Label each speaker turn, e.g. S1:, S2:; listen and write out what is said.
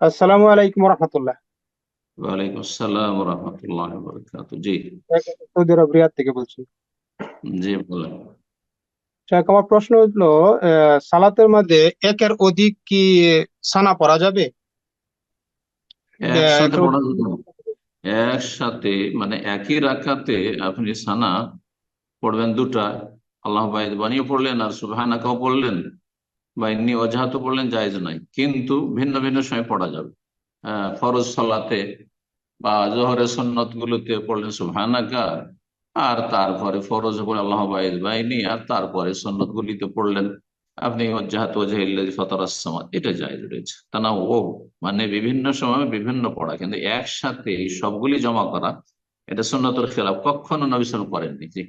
S1: আসসালামু আলাইকুম রহমতুল্লাহ
S2: ওয়ালাইকুম আসসালাম রহমতুল্লাহ বরকাত জি।
S1: সৌদি আরব রিয়াদ থেকে বলছি।
S2: জি বলেন।
S1: শেখ আমার প্রশ্ন হলো সালাতের মধ্যে একের অধিক কি সানা পড়া যাবে?
S2: একসাথে পড়া একসাথে মানে একই রাখাতে আপনি সানা পড়বেন দুটা। আল্লাহ বাইদ বানিয়ে পড়লেন আর সুবহানাকাও পড়লেন। বা ইন্নি অজাহাতও পড়লেন জায়েজ নাই কিন্তু ভিন্ন ভিন্ন সময় পড়া যাবে। ফরজ সালাতে বা জোহরের সন্নত গুলোতে পড়লেন সুবহানাকা আর তারপরে ফরজ পড়ে আল্লাহ বাইনি আর তারপরে সন্নত গুলিতে পড়লেন আপনি ওজাহাত ওজাহিল্লাজি ফতরাসমাত এটা জায়জ রয়েছে। তা না, ও মানে বিভিন্ন সময় বিভিন্ন পড়া, কিন্তু একসাথে এই সবগুলি জমা করা, এটা সুন্নতর খেলাফ। কখনো নবী সাল্লাল্লাহু আলাইহি ওয়াসাল্লাম করেননি জি